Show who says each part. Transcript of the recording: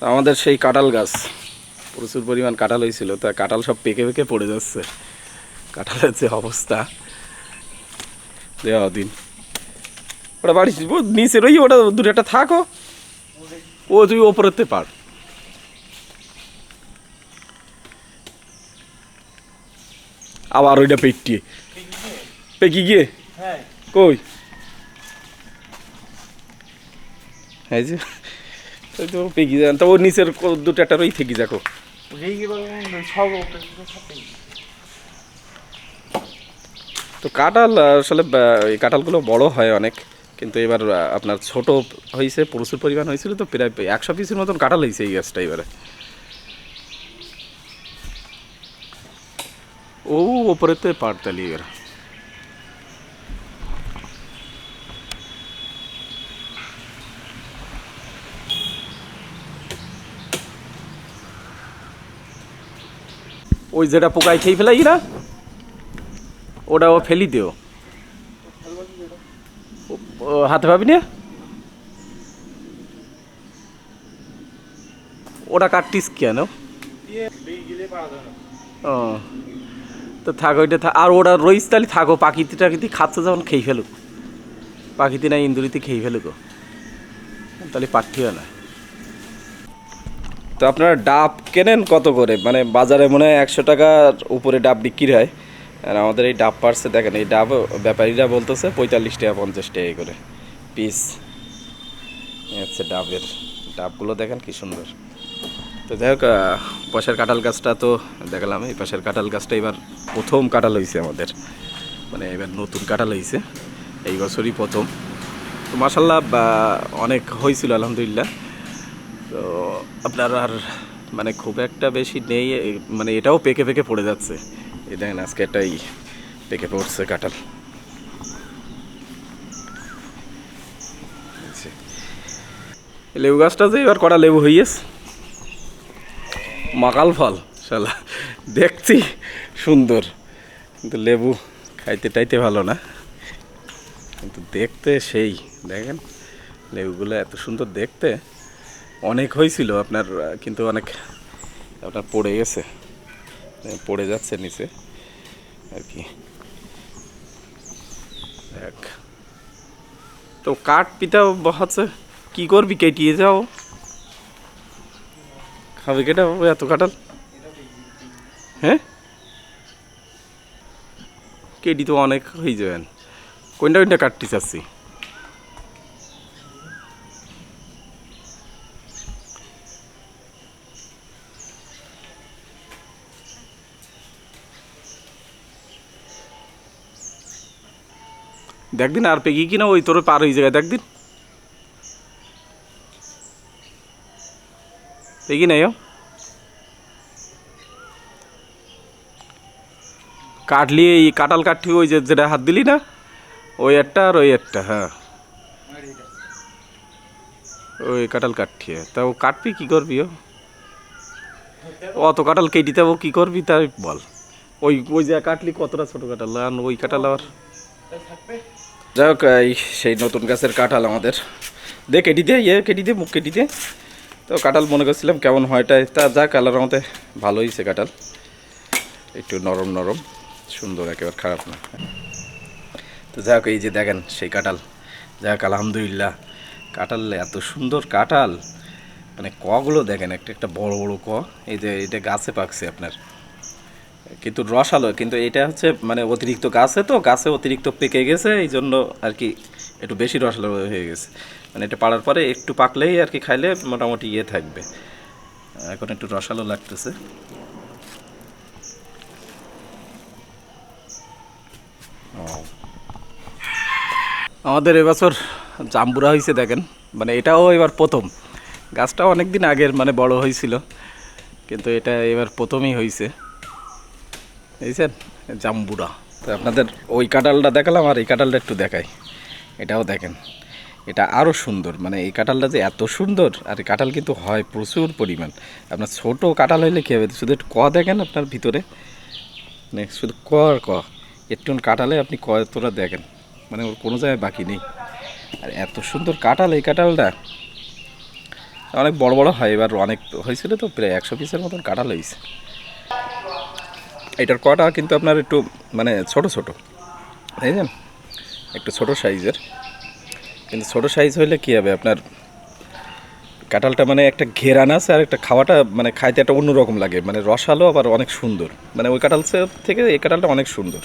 Speaker 1: আমাদের সেই কাঁঠাল গাছ। প্রচুর পরিমাণ কাঁঠাল হয়েছিল তা কাঁঠাল সব পেকে পেকে পড়ে যাচ্ছে। কাঁঠালের যে অবস্থা। দেওয়া দিন। ওটা বাড়ি নিচে রই ওটা দূরে একটা থাকো ও। তুই ওপরেতে পার। আবার ওইটা পেটিয়ে পেকি গিয়ে?
Speaker 2: হ্যাঁ।
Speaker 1: কই? এই যে ওই তো তা নিচের দুটো একটা রই থেকে যাকো
Speaker 2: ওপরে
Speaker 1: তো কাঁঠাল আসলে এই কাঁঠালগুলো বড় হয় অনেক, কিন্তু এবার আপনার ছোট হয়েছে, প্রচুর পরিমাণ হয়েছিল, তো প্রায় একশো পিসের মতন কাঁঠাল হয়েছে এই গাছটা এবারে। ও, ওপরেতে পারতালি এবার। ওই যেটা পোকায় খেয়ে ফেলাই না ওটা ও ফেলি দিও। হাতে পাবি না? ওটা কাটতিস কেন? ও, তো থাক, ওইটা থাক আর ওটা রইস তাহলে থাকো পাখিতে টাকিতে খাচ্ছে যখন খেয়ে ফেলুক। পাখিতে না ইন্দুরিতে খেয়ে ফেলুক। তাহলে পাঠিও না। তো আপনারা ডাব কেনেন কত করে? মানে বাজারে মনে হয় একশো টাকার উপরে ডাব বিক্রি হয়। আর আমাদের এই ডাব পার্সে দেখেন এই ডাব ব্যাপারীরা বলতেছে পঁয়তাল্লিশ টাকা, পঞ্চাশ টাকা করে পিস হচ্ছে ডাবের, ডাবগুলো দেখেন কি সুন্দর। তো যাই হোক পাশের কাঁঠাল গাছটা তো দেখালাম, এই পাশের কাঁঠাল গাছটা এবার প্রথম কাঁঠাল হয়েছে আমাদের। মানে এবার নতুন কাঁঠাল হয়েছে এই বছরই প্রথম। তো মাসাল্লাহ অনেক হয়েছিল আলহামদুলিল্লাহ। তো আপনার আর মানে খুব একটা বেশি নেই মানে এটাও পেকে পেকে পড়ে যাচ্ছে। এই দেখেন আজকে এটাই পেকে পড়ছে কাঁঠাল। আচ্ছা। লেবু গাছটা যে এবার কটা লেবু হইয়েছে মাকাল ফল, শালা। দেখছি, সুন্দর। কিন্তু লেবু খাইতে টাইতে ভালো না। কিন্তু দেখতে সেই, দেখেন, লেবুগুলো এত সুন্দর দেখতে। অনেক হয়েছিল আপনার কিন্তু অনেক আপনার পড়ে গেছে। পড়ে যাচ্ছে নিচে, আর কি। দেখ। তো কাঠ পিতাও বহাচ্ছে কি করবি? কেটিয়ে যাও। খাবে কেটা? এত কাটাল হ্যাঁ? কেটি তো অনেক হয়ে যাবেন। কোনটা কোনটা কাটতে চাচ্ছি? দেখদিন আর পেগি কিনা, ওই তোর পার হয়ে যায় দেখদিন পেগি নাই কাটলি এই কাটাল কাঠি ওই যে যেটা হাত দিলি না, ওই একটা আর ওই একটা হ্যাঁ। ওই কাটাল কাঠি তা ও কাটবি, কি করবি ও? অত কাটাল কেটে দেবো, কি করবি তাই বল। ওই ওই যে কাটলি, কতটা ছোট কাটাল আর ওই কাটাল আবার? যাই হোক এই সেই নতুন গাছের কাঁঠাল আমাদের। দে কেটে দে ইয়ে কেটে দে, মুখ কেটে দে। তো কাঁঠাল মনে করছিলাম কেমন হয়টাই তা যা কালার আমাদের ভালো হয়েছে কাঁঠাল। একটু নরম নরম, সুন্দর, একেবারে খারাপ না। তো যাই হোক এই যে দেখেন সেই কাঁঠাল। যাই হোক আলহামদুলিল্লাহ, কাঁঠাল এত সুন্দর কাঁঠাল। মানে কগুলো দেখেন, একটা একটা বড় বড় ক। এই যে, এটা গাছে পাকছে আপনার। কিন্তু রসালো, কিন্তু এটা হচ্ছে মানে অতিরিক্ত গাছে তো, গাছে অতিরিক্ত পেকে গেছে এই জন্য আর কি একটু বেশি রসালো হয়ে গেছে। মানে এটা পাড়ার পরে একটু পাকলেই আর কি খাইলে মোটামুটি ইয়ে থাকবে। এখন একটু রসালো লাগতেছে। আমাদের এবছর জাম্বুরা হয়েছে দেখেন মানে এটাও এবার প্রথম। গাছটাও অনেক দিন আগের মানে বড় হয়েছিল কিন্তু এটা এবার প্রথমই হয়েছে বুঝছেন জাম্বুরা। তো আপনাদের ওই কাঁঠালটা দেখালাম আর এই কাঁঠালটা একটু দেখাই। এটাও দেখেন। এটা আরও সুন্দর। মানে এই কাঁঠালটা যে এত সুন্দর, আর কাঁঠাল কিন্তু হয় প্রচুর পরিমাণ। আপনার ছোট কাঁঠাল হইলে কী হবে? শুধু একটু ক দেখেন আপনার ভিতরে। মানে শুধু ক আর ক। একটু কাঁঠালে আপনি ক তোরা দেখেন। মানে ওর কোনো জায়গায় বাকি নেই। আর এত সুন্দর কাঁঠাল এই কাঁঠালটা। অনেক বড় বড় হয়। এবার অনেক হয়েছিল তো, প্রায় একশো পিসের মতন কাঁঠাল হয়েছে। এটার কটা কিন্তু আপনার একটু মানে ছোট ছোট বুঝলেন একটু ছোট সাইজের। কিন্তু ছোট সাইজ হলে কী হবে আপনার, কাঁঠালটা মানে একটা ঘেরান আছে আর একটা খাওয়াটা মানে খাইতে একটা অন্যরকম লাগে। মানে রসালো আবার অনেক সুন্দর। মানে ওই কাঁঠাল থেকে, এই কাঁঠালটা অনেক সুন্দর।